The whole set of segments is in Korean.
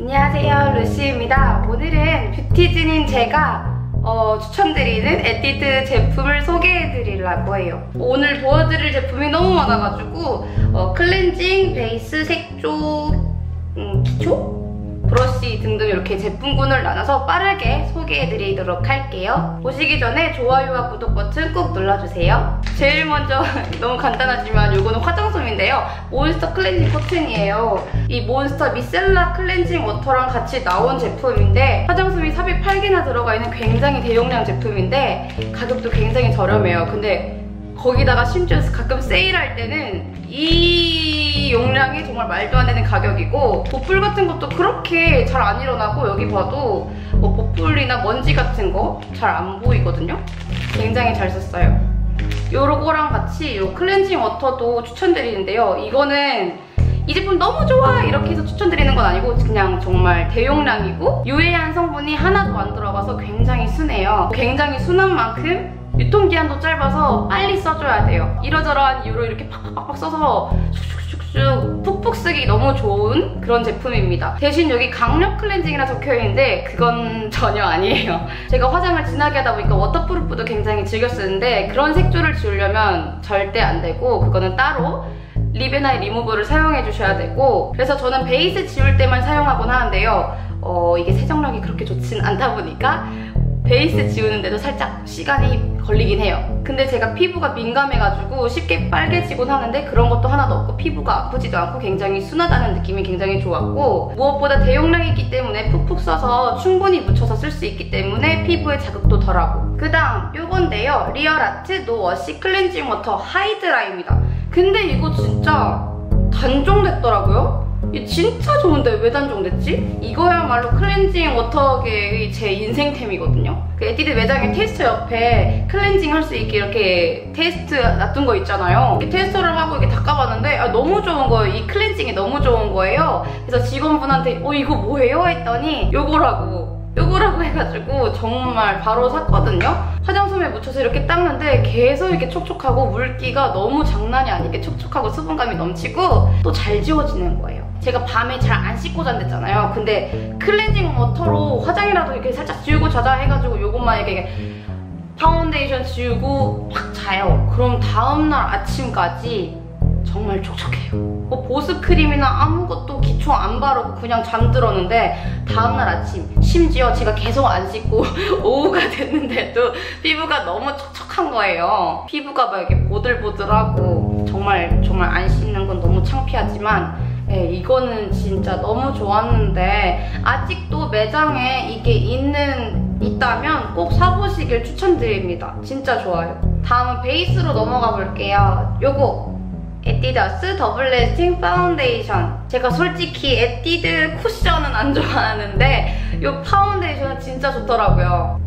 안녕하세요 루시입니다 오늘은 뷰티즈인 제가 어, 추천드리는 에뛰드 제품을 소개해드리려고 해요 오늘 도와드릴 제품이 너무 많아가지고 어, 클렌징, 베이스, 색조, 음, 기초? 브러쉬 등등 이렇게 제품군을 나눠서 빠르게 소개해드리도록 할게요. 보시기 전에 좋아요와 구독 버튼 꾹 눌러주세요. 제일 먼저 너무 간단하지만 이거는 화장솜인데요. 몬스터 클렌징 코튼이에요. 이 몬스터 미셀라 클렌징 워터랑 같이 나온 제품인데 화장솜이 408개나 들어가 있는 굉장히 대용량 제품인데 가격도 굉장히 저렴해요. 근데 거기다가 심지어 가끔 세일할 때는 이 용량이 정말 말도 안 되는 가격이고 보풀 같은 것도 그렇게 잘 안 일어나고 여기 봐도 뭐 보풀이나 먼지 같은 거 잘 안 보이거든요? 굉장히 잘 썼어요. 요거랑 같이 요 클렌징 워터도 추천드리는데요. 이거는 이 제품 너무 좋아 이렇게 해서 추천드리는 건 아니고 그냥 정말 대용량이고 유해한 성분이 하나도 안 들어가서 굉장히 순해요. 굉장히 순한 만큼 유통기한도 짧아서 빨리 써줘야 돼요. 이러저러한 이유로 이렇게 팍팍팍 써서 슉슉슉슉 푹푹 쓰기 너무 좋은 그런 제품입니다. 대신 여기 강력 클렌징이라 적혀있는데 그건 전혀 아니에요. 제가 화장을 진하게 하다 보니까 워터프루프도 굉장히 즐겨 쓰는데 그런 색조를 지우려면 절대 안 되고 그거는 따로 리베나의 리무버를 사용해 주셔야 되고 그래서 저는 베이스 지울 때만 사용하곤 하는데요. 어, 이게 세정력이 그렇게 좋진 않다 보니까 베이스 지우는데도 살짝 시간이 걸리긴 해요. 근데 제가 피부가 민감해가지고 쉽게 빨개지곤 하는데 그런 것도 하나도 없고 피부가 아프지도 않고 굉장히 순하다는 느낌이 굉장히 좋았고 무엇보다 대용량이기 때문에 푹푹 써서 충분히 묻혀서 쓸 수 있기 때문에 피부에 자극도 덜하고 그 다음 요건데요. 리얼아트 노워시 클렌징 워터 하이드라입니다. 근데 이거 진짜 단종됐더라고요. 이 진짜 좋은데 왜 단종됐지? 이거야말로 클렌징 워터계의 제 인생템이거든요. 그 에뛰드 매장에 테스터 옆에 클렌징 할 수 있게 이렇게 테스트 놔둔 거 있잖아요. 이 테스터를 하고 이렇게 닦아봤는데 아, 너무 좋은 거예요. 이 클렌징이 너무 좋은 거예요. 그래서 직원분한테 어 이거 뭐예요? 했더니 요거라고 요거라고 해가지고 정말 바로 샀거든요. 화장솜에 묻혀서 이렇게 닦는데 계속 이렇게 촉촉하고 물기가 너무 장난이 아니게 촉촉하고 수분감이 넘치고 또 잘 지워지는 거예요. 제가 밤에 잘 안 씻고 잔댔잖아요. 근데 클렌징 워터로 화장이라도 이렇게 살짝 지우고 자자 해가지고 요것만 이렇게 파운데이션 지우고 확 자요. 그럼 다음날 아침까지 정말 촉촉해요. 뭐 보습크림이나 아무것도 기초 안 바르고 그냥 잠들었는데 다음날 아침 심지어 제가 계속 안 씻고 오후가 됐는데도 피부가 너무 촉촉한 거예요. 피부가 막 이렇게 보들보들하고 정말 정말 안 씻는 건 너무 창피하지만 네, 이거는 진짜 너무 좋았는데 아직도 매장에 이게 있는 있다면 꼭 사보시길 추천드립니다. 진짜 좋아요. 다음은 베이스로 넘어가 볼게요. 요거 에뛰드스 더블 레스팅 파운데이션 제가 솔직히 에뛰드 쿠션은 안 좋아하는데 이 파운데이션은 진짜 좋더라고요.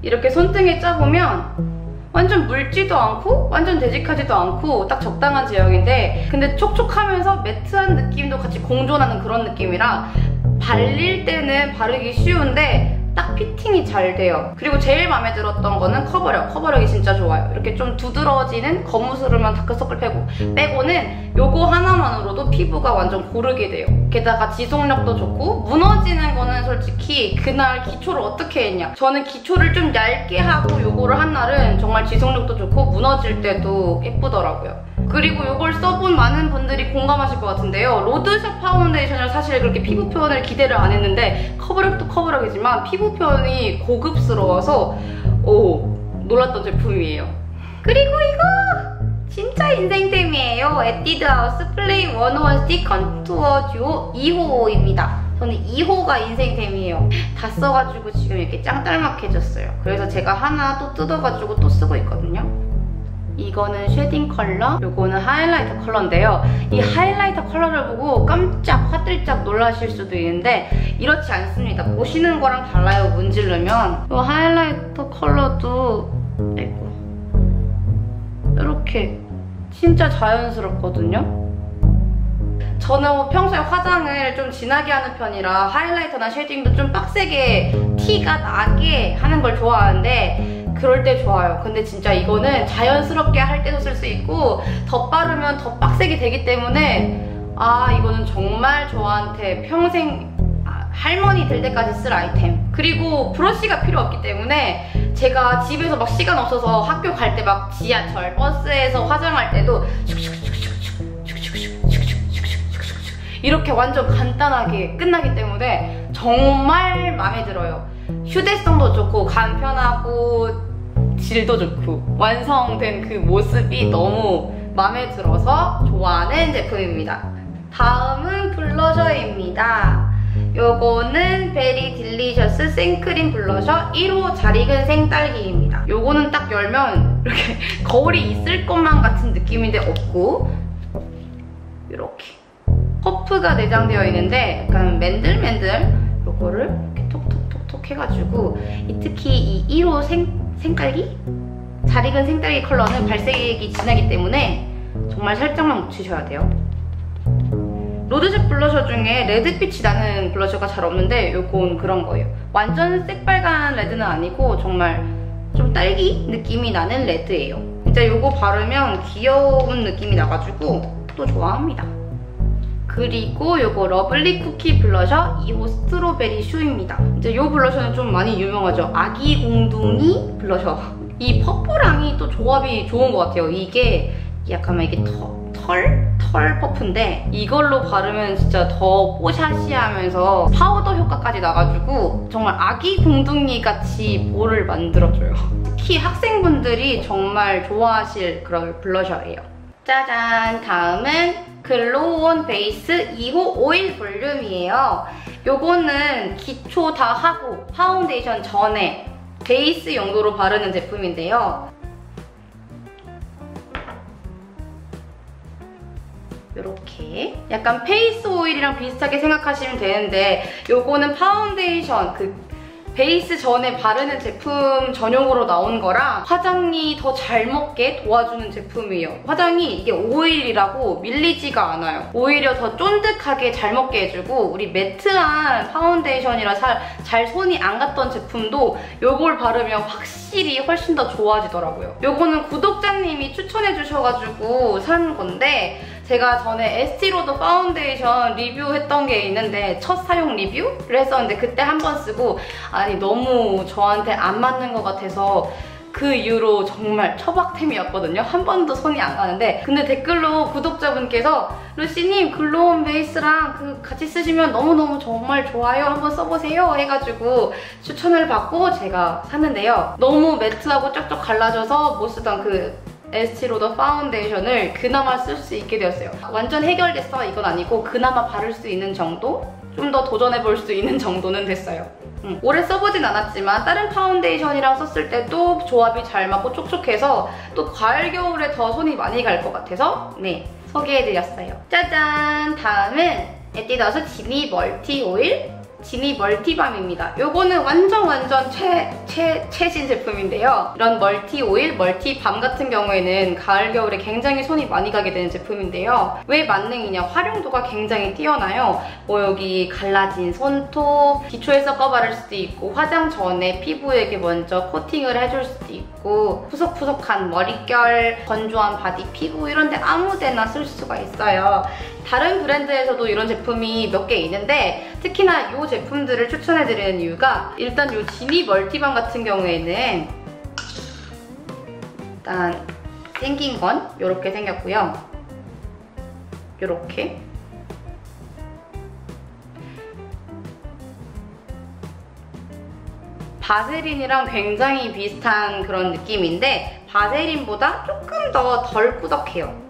이렇게 손등에 짜보면 완전 묽지도 않고 완전 되직하지도 않고 딱 적당한 제형인데 근데 촉촉하면서 매트한 느낌도 같이 공존하는 그런 느낌이라 발릴 때는 바르기 쉬운데 딱 피팅이 잘 돼요. 그리고 제일 마음에 들었던 거는 커버력. 커버력이 진짜 좋아요. 이렇게 좀 두드러지는 거무스름한 다크서클 빼고 빼고는 요거 하나만으로도 피부가 완전 고르게 돼요. 게다가 지속력도 좋고 무너지는 거는 솔직히 그날 기초를 어떻게 했냐. 저는 기초를 좀 얇게 하고 요거를 한 날은 정말 지속력도 좋고 무너질 때도 예쁘더라고요. 그리고 이걸 써본 많은 분들이 공감하실 것 같은데요. 로드샵 파운데이션을 사실 그렇게 피부 표현을 기대를 안 했는데 커버력도 커버력이지만 피부 표현이 고급스러워서 오 놀랐던 제품이에요. 그리고 이거 진짜 인생템이에요. 에뛰드하우스 플레이 101 스틱 컨투어 듀오 2호입니다. 저는 2호가 인생템이에요. 다 써가지고 지금 이렇게 짱딸막해졌어요. 그래서 제가 하나 또 뜯어가지고 또 쓰고 있거든요. 이거는 쉐딩 컬러, 이거는 하이라이터 컬러인데요. 이 하이라이터 컬러를 보고 깜짝 화들짝 놀라실 수도 있는데 이렇지 않습니다. 보시는 거랑 달라요, 문지르면. 이 하이라이터 컬러도 아이고 이렇게 진짜 자연스럽거든요. 저는 뭐 평소에 화장을 좀 진하게 하는 편이라 하이라이터나 쉐딩도 좀 빡세게 티가 나게 하는 걸 좋아하는데 그럴 때 좋아요. 근데 진짜 이거는 자연스럽게 할 때도 쓸 수 있고 덧바르면 더 빡세게 되기 때문에 아 이거는 정말 저한테 평생 아, 할머니 될 때까지 쓸 아이템 그리고 브러쉬가 필요 없기 때문에 제가 집에서 막 시간 없어서 학교 갈 때 막 지하철 버스에서 화장할 때도 이렇게 완전 간단하게 끝나기 때문에 정말 마음에 들어요 휴대성도 좋고 간편하고 질도 좋고 완성된 그 모습이 너무 마음에 들어서 좋아하는 제품입니다. 다음은 블러셔입니다. 요거는 베리 딜리셔스 생크림 블러셔 1호 잘 익은 생딸기입니다. 요거는 딱 열면 이렇게 거울이 있을 것만 같은 느낌인데 없고 이렇게 퍼프가 내장되어 있는데 약간 맨들맨들 요거를 이렇게 톡톡톡톡 해가지고 특히 이 1호 생, 생딸기? 잘 익은 생딸기 컬러는 발색이 진하기 때문에 정말 살짝만 묻히셔야 돼요. 로드샵 블러셔 중에 레드빛이 나는 블러셔가 잘 없는데 요건 그런 거예요. 완전 새빨간 레드는 아니고 정말 좀 딸기 느낌이 나는 레드예요. 진짜 요거 바르면 귀여운 느낌이 나가지고 또 좋아합니다. 그리고 요거 러블리 쿠키 블러셔 2호 스트로베리 슈입니다. 이제 요 블러셔는 좀 많이 유명하죠. 아기 공둥이 블러셔. 이 퍼플랑이 또 조합이 좋은 것 같아요. 이게 약간 이게 더 털? 털 퍼프인데 이걸로 바르면 진짜 더 뽀샤시하면서 파우더 효과까지 나가지고 정말 아기 공둥이 같이 볼을 만들어줘요. 특히 학생분들이 정말 좋아하실 그런 블러셔예요. 짜잔! 다음은 글로우온 베이스 2호 오일 볼륨이에요. 요거는 기초 다 하고 파운데이션 전에 베이스 용도로 바르는 제품인데요. 이렇게 약간 페이스 오일이랑 비슷하게 생각하시면 되는데 요거는 파운데이션 그 베이스 전에 바르는 제품 전용으로 나온 거라 화장이 더 잘 먹게 도와주는 제품이에요. 화장이 이게 오일이라고 밀리지가 않아요. 오히려 더 쫀득하게 잘 먹게 해주고 우리 매트한 파운데이션이라 잘, 잘 손이 안 갔던 제품도 요걸 바르면 확실히 훨씬 더 좋아지더라고요. 요거는 구독자님이 추천해 주셔가지고 산 건데 제가 전에 에스티로더 파운데이션 리뷰했던 게 있는데 첫 사용 리뷰를 했었는데 그때 한 번 쓰고 아니 너무 저한테 안 맞는 것 같아서 그 이후로 정말 처박템이었거든요. 한 번도 손이 안 가는데 근데 댓글로 구독자분께서 루시님 글로온 베이스랑 그 같이 쓰시면 너무너무 정말 좋아요. 한번 써보세요 해가지고 추천을 받고 제가 샀는데요. 너무 매트하고 쩍쩍 갈라져서 못 쓰던 그 에스티 로더 파운데이션을 그나마 쓸 수 있게 되었어요. 완전 해결됐어 이건 아니고 그나마 바를 수 있는 정도? 좀 더 도전해볼 수 있는 정도는 됐어요. 음, 오래 써보진 않았지만 다른 파운데이션이랑 썼을 때 또 조합이 잘 맞고 촉촉해서 또 가을 겨울에 더 손이 많이 갈 것 같아서 네 소개해드렸어요. 짜잔! 다음은 에뛰더스 지니 멀티 오일 지니 멀티밤입니다. 요거는 완전 완전 최, 최, 최신 제품인데요. 이런 멀티 오일, 멀티 밤 같은 경우에는 가을, 겨울에 굉장히 손이 많이 가게 되는 제품인데요. 왜 만능이냐? 활용도가 굉장히 뛰어나요. 뭐 여기 갈라진 손톱, 기초에 섞어 바를 수도 있고 화장 전에 피부에게 먼저 코팅을 해줄 수도 있고 푸석푸석한 머릿결, 건조한 바디 피부 이런 데 아무 데나 쓸 수가 있어요. 다른 브랜드에서도 이런 제품이 몇 개 있는데 특히나 이 제품들을 추천해드리는 이유가 일단 이 지니 멀티밤 같은 경우에는 일단 생긴 건 이렇게 생겼고요. 이렇게 바세린이랑 굉장히 비슷한 그런 느낌인데 바세린보다 조금 더 덜 꾸덕해요.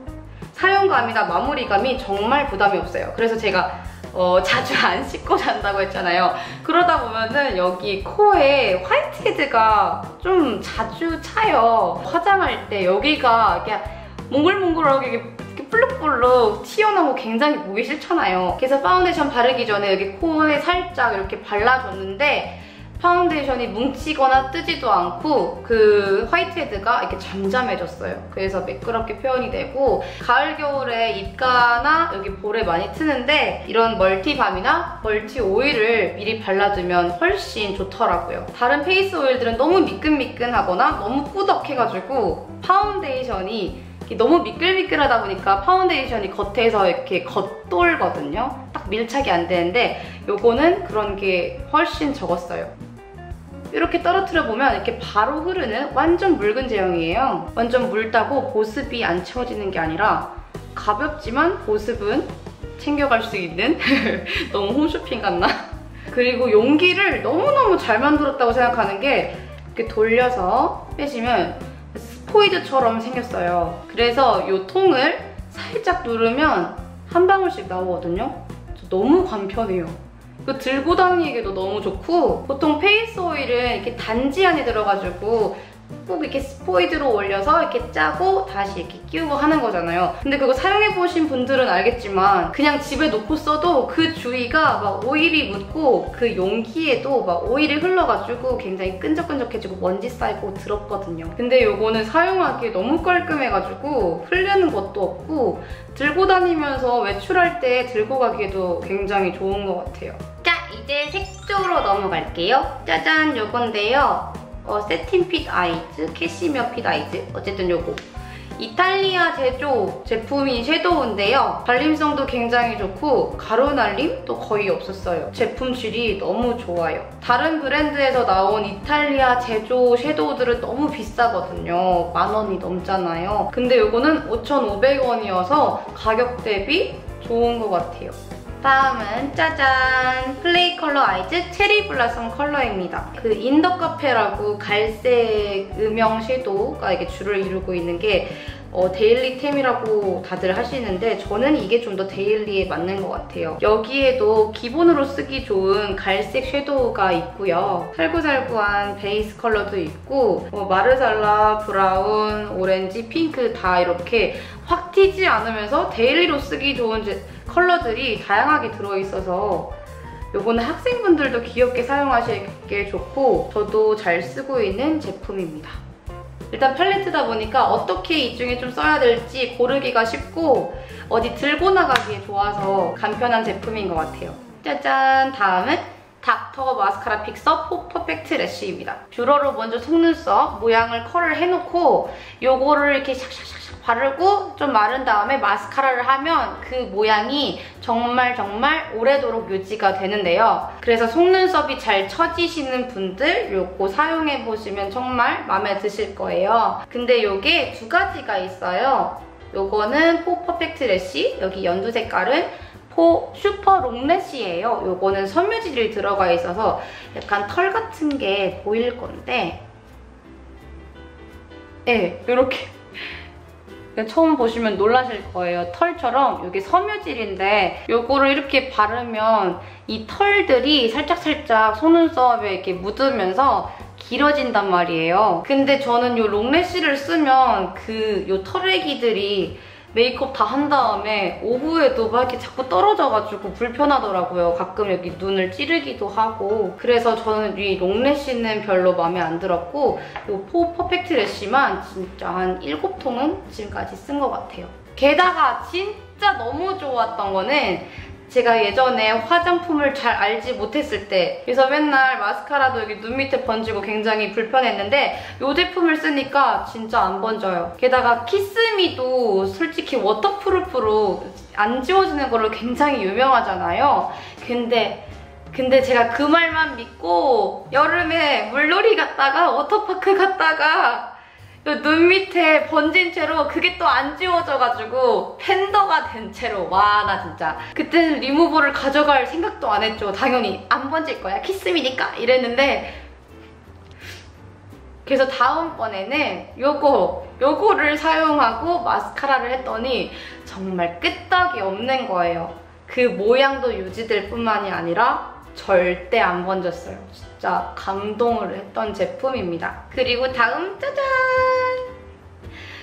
사용감이나 마무리감이 정말 부담이 없어요. 그래서 제가 어, 자주 안 씻고 잔다고 했잖아요. 그러다 보면은 여기 코에 화이트헤드가 좀 자주 차요. 화장할 때 여기가 이렇게 몽글몽글하게 이렇게 볼록볼록 튀어나오고 굉장히 보기 싫잖아요. 그래서 파운데이션 바르기 전에 여기 코에 살짝 이렇게 발라줬는데 파운데이션이 뭉치거나 뜨지도 않고 그 화이트헤드가 이렇게 잠잠해졌어요. 그래서 매끄럽게 표현이 되고 가을, 겨울에 입가나 여기 볼에 많이 트는데 이런 멀티밤이나 멀티 오일을 미리 발라두면 훨씬 좋더라고요. 다른 페이스 오일들은 너무 미끈미끈하거나 너무 꾸덕해가지고 파운데이션이 너무 미끌미끌하다 보니까 파운데이션이 겉에서 이렇게 겉돌거든요. 딱 밀착이 안 되는데 요거는 그런 게 훨씬 적었어요. 이렇게 떨어뜨려 보면 이렇게 바로 흐르는 완전 묽은 제형이에요. 완전 묽다고 보습이 안 채워지는 게 아니라 가볍지만 보습은 챙겨갈 수 있는 너무 홈쇼핑 같나? 그리고 용기를 너무너무 잘 만들었다고 생각하는 게 이렇게 돌려서 빼시면 스포이드처럼 생겼어요. 그래서 이 통을 살짝 누르면 한 방울씩 나오거든요. 너무 간편해요. 그 들고 다니기에도 너무 좋고 보통 페이스 오일은 이렇게 단지 안에 들어가지고 꼭 이렇게 스포이드로 올려서 이렇게 짜고 다시 이렇게 끼우고 하는 거잖아요. 근데 그거 사용해보신 분들은 알겠지만 그냥 집에 놓고 써도 그 주위가 막 오일이 묻고 그 용기에도 막 오일이 흘러가지고 굉장히 끈적끈적해지고 먼지 쌓이고 더럽거든요. 근데 이거는 사용하기 너무 깔끔해가지고 흘리는 것도 없고 들고 다니면서 외출할 때 들고 가기에도 굉장히 좋은 것 같아요. 자, 이제 색조로 넘어갈게요. 짜잔, 요건데요. 어, 세틴 핏 아이즈, 캐시미어 핏 아이즈 어쨌든 요거 이탈리아 제조 제품인 섀도우인데요. 발림성도 굉장히 좋고 가루 날림도 거의 없었어요. 제품 질이 너무 좋아요. 다른 브랜드에서 나온 이탈리아 제조 섀도우들은 너무 비싸거든요. 만 원이 넘잖아요. 근데 이거는 5,500원이어서 가격 대비 좋은 것 같아요. 다음은 짜잔! 플레이 컬러 아이즈 체리 블라썸 컬러입니다. 그 인더 카페라고 갈색 음영 섀도우가 이게 줄을 이루고 있는 게 어, 데일리템이라고 다들 하시는데 저는 이게 좀 더 데일리에 맞는 것 같아요. 여기에도 기본으로 쓰기 좋은 갈색 섀도우가 있고요. 살구살구한 베이스 컬러도 있고 뭐 마르살라, 브라운, 오렌지, 핑크 다 이렇게 확 튀지 않으면서 데일리로 쓰기 좋은 컬러들이 다양하게 들어있어서 이거는 학생분들도 귀엽게 사용하시기에 좋고 저도 잘 쓰고 있는 제품입니다. 일단 팔레트다 보니까 어떻게 이 중에 좀 써야 될지 고르기가 쉽고 어디 들고 나가기에 좋아서 간편한 제품인 것 같아요. 짜잔! 다음은 닥터 마스카라 픽서 포 퍼펙트 래쉬입니다. 뷰러로 먼저 속눈썹 모양을 컬을 해놓고 요거를 이렇게 샥샥샥 바르고 좀 마른 다음에 마스카라를 하면 그 모양이 정말 정말 오래도록 유지가 되는데요. 그래서 속눈썹이 잘 처지시는 분들 요거 사용해보시면 정말 마음에 드실 거예요. 근데 요게 두 가지가 있어요. 요거는 포 퍼펙트 래쉬, 여기 연두 색깔은 포 슈퍼 롱래쉬예요. 요거는 섬유질이 들어가 있어서 약간 털 같은 게 보일 건데 네, 이렇게 처음 보시면 놀라실 거예요. 털처럼 이게 섬유질인데 이거를 이렇게 바르면 이 털들이 살짝살짝 속눈썹에 이렇게 묻으면서 길어진단 말이에요. 근데 저는 이 롱래쉬를 쓰면 그이 털애기들이 메이크업 다 한 다음에 오후에도 막 이렇게 자꾸 떨어져가지고 불편하더라고요. 가끔 여기 눈을 찌르기도 하고 그래서 저는 이 롱래쉬는 별로 마음에 안 들었고 이포 퍼펙트 래쉬만 진짜 한 7통은 지금까지 쓴 것 같아요. 게다가 진짜 너무 좋았던 거는 제가 예전에 화장품을 잘 알지 못했을 때 그래서 맨날 마스카라도 여기 눈 밑에 번지고 굉장히 불편했는데 이 제품을 쓰니까 진짜 안 번져요. 게다가 키스미도 솔직히 워터프루프로 안 지워지는 걸로 굉장히 유명하잖아요. 근데 근데 제가 그 말만 믿고 여름에 물놀이 갔다가 워터파크 갔다가 눈 밑에 번진 채로 그게 또 안 지워져가지고 팬더가 된 채로. 와 나 진짜. 그때는 리무버를 가져갈 생각도 안 했죠. 당연히 안 번질 거야. 키스미니까. 이랬는데 그래서 다음번에는 요거 요거를 사용하고 마스카라를 했더니 정말 끄떡이 없는 거예요. 그 모양도 유지될 뿐만이 아니라 절대 안 번졌어요 진짜 감동을 했던 제품입니다. 그리고 다음 짜잔!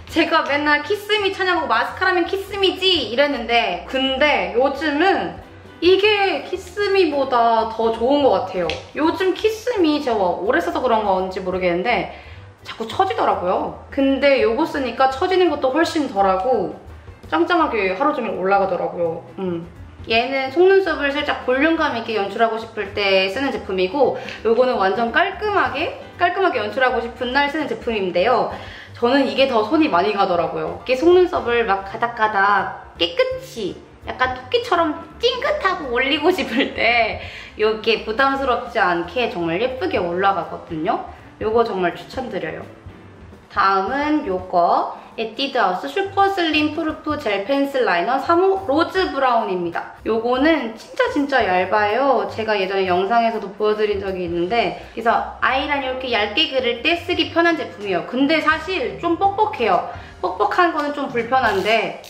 제가 맨날 키스미 찾냐고 마스카라면 키스미지 이랬는데 근데 요즘은 이게 키스미보다 더 좋은 것 같아요. 요즘 키스미 제가 오래 써서 그런 건지 모르겠는데 자꾸 처지더라고요. 근데 요거 쓰니까 처지는 것도 훨씬 덜하고 짱짱하게 하루 종일 올라가더라고요. 음. 얘는 속눈썹을 살짝 볼륨감 있게 연출하고 싶을 때 쓰는 제품이고 이거는 완전 깔끔하게 깔끔하게 연출하고 싶은 날 쓰는 제품인데요. 저는 이게 더 손이 많이 가더라고요. 이게 속눈썹을 막 가닥가닥 깨끗이 약간 토끼처럼 찡긋하고 올리고 싶을 때 이게 부담스럽지 않게 정말 예쁘게 올라가거든요. 이거 정말 추천드려요. 다음은 이거 에뛰드하우스 슈퍼슬림 프루프 젤 펜슬 라이너 3호 로즈 브라운입니다. 요거는 진짜 진짜 얇아요. 제가 예전에 영상에서도 보여드린 적이 있는데 그래서 아이라인 이렇게 얇게 그릴 때 쓰기 편한 제품이에요. 근데 사실 좀 뻑뻑해요. 뻑뻑한 거는 좀 불편한데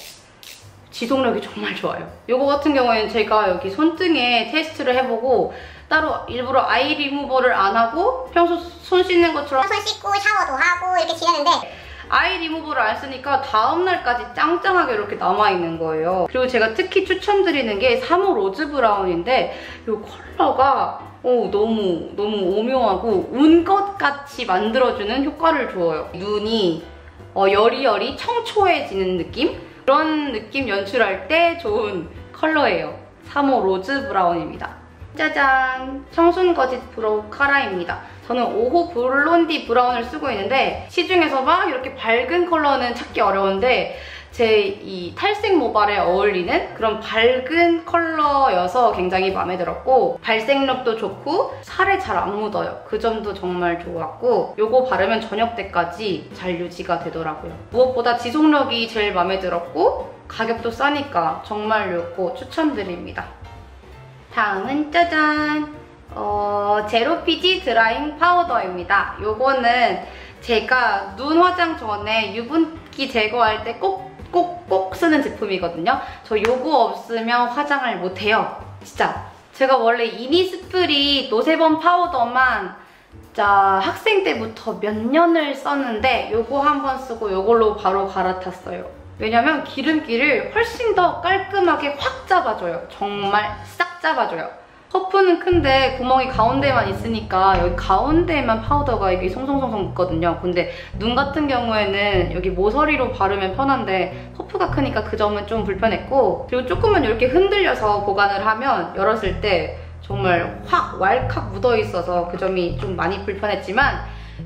지속력이 정말 좋아요. 요거 같은 경우에는 제가 여기 손등에 테스트를 해보고 따로 일부러 아이 리무버를 안 하고 평소 손 씻는 것처럼 손 씻고 샤워도 하고 이렇게 지내는데 아이 리무버를 안 쓰니까 다음날까지 짱짱하게 이렇게 남아있는 거예요. 그리고 제가 특히 추천드리는 게 3호 로즈 브라운인데 이 컬러가 오, 너무 너무 오묘하고 운것 같이 만들어주는 효과를 줘요. 눈이 어, 여리여리 청초해지는 느낌? 그런 느낌 연출할 때 좋은 컬러예요. 3호 로즈 브라운입니다. 짜잔! 청순 거짓 브로우 카라입니다. 저는 5호 블론디 브라운을 쓰고 있는데 시중에서 막 이렇게 밝은 컬러는 찾기 어려운데 제 이 탈색 모발에 어울리는 그런 밝은 컬러여서 굉장히 마음에 들었고 발색력도 좋고 살에 잘 안 묻어요. 그 점도 정말 좋았고 이거 바르면 저녁 때까지 잘 유지가 되더라고요. 무엇보다 지속력이 제일 마음에 들었고 가격도 싸니까 정말 이거 추천드립니다. 다음은 짜잔! 어, 제로피지 드라잉 파우더입니다. 요거는 제가 눈 화장 전에 유분기 제거할 때 꼭 꼭 꼭 쓰는 제품이거든요. 저 요거 없으면 화장을 못해요. 진짜. 제가 원래 이니스프리 노세범 파우더만 자 학생 때부터 몇 년을 썼는데 요거 한 번 쓰고 요걸로 바로 갈아탔어요. 왜냐면 기름기를 훨씬 더 깔끔하게 확 잡아줘요. 정말 싹 잡아줘요. 퍼프는 큰데 구멍이 가운데만 있으니까 여기 가운데만 파우더가 이게 송송송송 묻거든요. 근데 눈 같은 경우에는 여기 모서리로 바르면 편한데 퍼프가 크니까 그 점은 좀 불편했고 그리고 조금만 이렇게 흔들려서 보관을 하면 열었을 때 정말 확 왈칵 묻어있어서 그 점이 좀 많이 불편했지만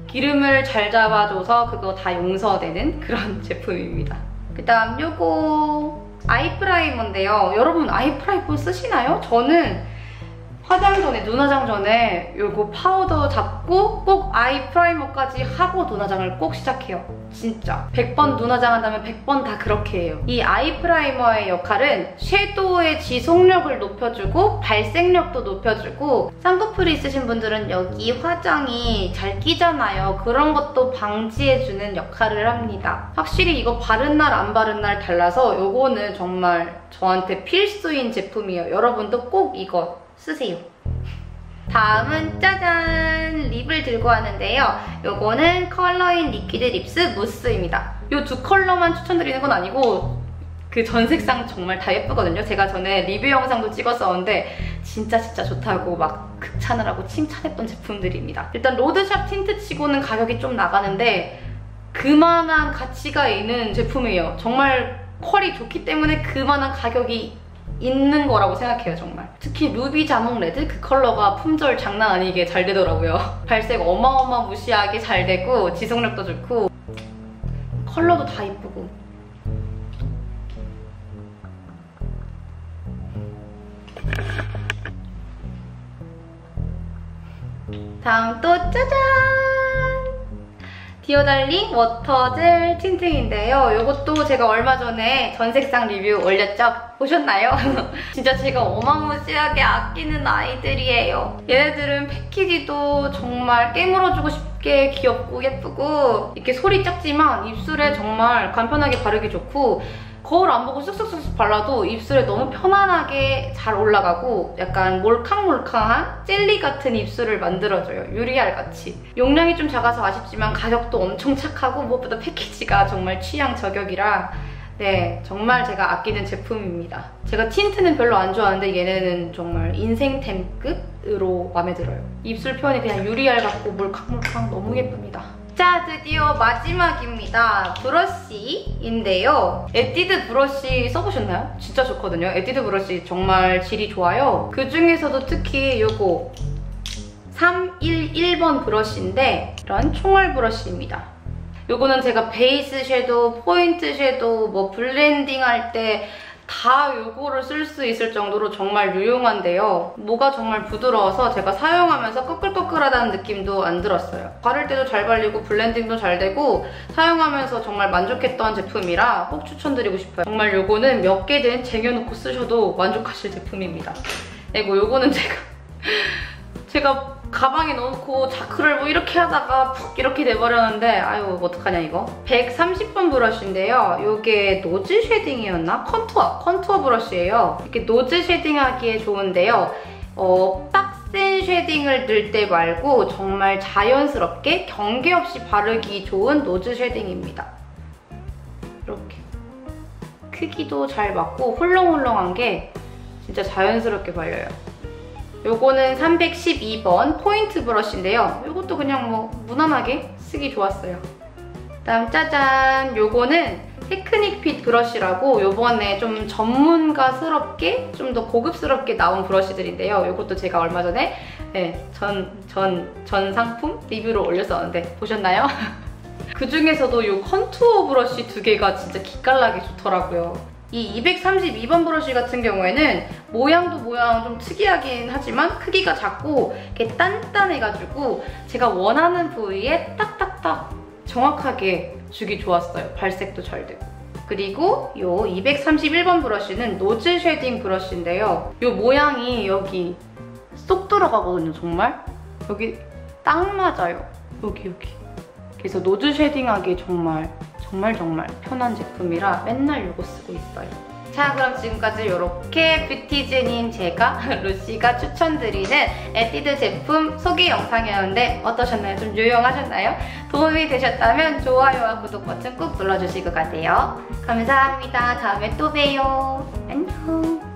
기름을 잘 잡아줘서 그거 다 용서되는 그런 제품입니다. 그 다음 요거 아이프라이머인데요. 여러분 아이프라이머 쓰시나요? 저는 화장 전에, 눈 화장 전에 이거 파우더 잡고 꼭 아이 프라이머까지 하고 눈 화장을 꼭 시작해요. 진짜. 100번 눈 화장 한다면 100번 다 그렇게 해요. 이 아이 프라이머의 역할은 섀도우의 지속력을 높여주고 발색력도 높여주고 쌍꺼풀이 있으신 분들은 여기 화장이 잘 끼잖아요. 그런 것도 방지해주는 역할을 합니다. 확실히 이거 바른 날 안 바른 날 달라서 이거는 정말 저한테 필수인 제품이에요. 여러분도 꼭 이거 쓰세요. 다음은 짜잔! 립을 들고 왔는데요. 요거는 컬러인 리퀴드 립스 무스입니다. 이두 컬러만 추천드리는 건 아니고 그 전 색상 정말 다 예쁘거든요. 제가 전에 리뷰 영상도 찍었었는데 진짜 진짜 좋다고 막 극찬을 하고 칭찬했던 제품들입니다. 일단 로드샵 틴트 치고는 가격이 좀 나가는데 그만한 가치가 있는 제품이에요. 정말 퀄이 좋기 때문에 그만한 가격이 있는 거라고 생각해요 정말. 특히 루비 자몽 레드 그 컬러가 품절 장난 아니게 잘 되더라고요. 발색 어마어마 무시하게 잘 되고 지속력도 좋고 컬러도 다 이쁘고. 다음 또 짜잔 디오달링 워터젤 틴트인데요. 이것도 제가 얼마 전에 전색상 리뷰 올렸죠? 보셨나요? 진짜 제가 어마무시하게 아끼는 아이들이에요. 얘네들은 패키지도 정말 깨물어주고 싶게 귀엽고 예쁘고 이렇게 소리 작지만 입술에 정말 간편하게 바르기 좋고 거울 안 보고 쓱쓱쓱 발라도 입술에 너무 편안하게 잘 올라가고 약간 몰캉몰캉한 젤리 같은 입술을 만들어줘요. 유리알 같이. 용량이 좀 작아서 아쉽지만 가격도 엄청 착하고 무엇보다 패키지가 정말 취향 저격이라 네, 정말 제가 아끼는 제품입니다. 제가 틴트는 별로 안 좋아하는데 얘네는 정말 인생템급으로 마음에 들어요. 입술 표현이 그냥 유리알 같고 몰캉몰캉 너무 예쁩니다. 자 드디어 마지막입니다. 브러쉬인데요. 에뛰드 브러쉬 써보셨나요? 진짜 좋거든요. 에뛰드 브러쉬 정말 질이 좋아요. 그중에서도 특히 이거 311번 브러쉬인데 이런 총알 브러쉬입니다. 요거는 제가 베이스 섀도우, 포인트 섀도우, 뭐 블렌딩 할 때 다 요거를 쓸 수 있을 정도로 정말 유용한데요. 뭐가 정말 부드러워서 제가 사용하면서 꺼끌꺼끌하다는 느낌도 안 들었어요. 바를 때도 잘 발리고 블렌딩도 잘 되고 사용하면서 정말 만족했던 제품이라 꼭 추천드리고 싶어요. 정말 요거는 몇 개든 쟁여놓고 쓰셔도 만족하실 제품입니다. 그리고 요거는 제가 제가 가방에 넣고 자크를 뭐 이렇게 하다가 푹 이렇게 돼버렸는데 아유 어떡하냐 이거? 130번 브러쉬인데요. 이게 노즈 쉐딩이었나? 컨투어 컨투어 브러쉬예요. 이렇게 노즈 쉐딩 하기에 좋은데요. 어, 빡센 쉐딩을 넣을 때 말고 정말 자연스럽게 경계 없이 바르기 좋은 노즈 쉐딩입니다. 이렇게. 크기도 잘 맞고 홀렁홀렁한 게 진짜 자연스럽게 발려요 요거는 312번 포인트 브러쉬인데요. 요것도 그냥 뭐 무난하게 쓰기 좋았어요. 다음 짜잔! 요거는 테크닉 핏 브러쉬라고 요번에 좀 전문가스럽게 좀 더 고급스럽게 나온 브러쉬들인데요. 요것도 제가 얼마 전에 네, 전, 전, 전 상품 리뷰로 올렸었는데 보셨나요? 그 중에서도 요 컨투어 브러쉬 두 개가 진짜 기깔나게 좋더라고요. 이 232번 브러쉬 같은 경우에는 모양도 모양 좀 특이하긴 하지만 크기가 작고 이렇게 단단해가지고 제가 원하는 부위에 딱딱딱 정확하게 주기 좋았어요. 발색도 잘 되고. 그리고 이 231번 브러쉬는 노즈 쉐딩 브러쉬인데요. 이 모양이 여기 쏙 들어가거든요, 정말. 여기 딱 맞아요. 여기, 여기. 그래서 노즈 쉐딩하기에 정말 정말 정말 편한 제품이라 맨날 이거 쓰고 있어요. 자 그럼 지금까지 이렇게 뷰티즌인 제가 루시가 추천드리는 에뛰드 제품 소개 영상이었는데 어떠셨나요? 좀 유용하셨나요? 도움이 되셨다면 좋아요와 구독 버튼 꾹 눌러주시고 가세요. 감사합니다. 다음에 또 봬요. 안녕.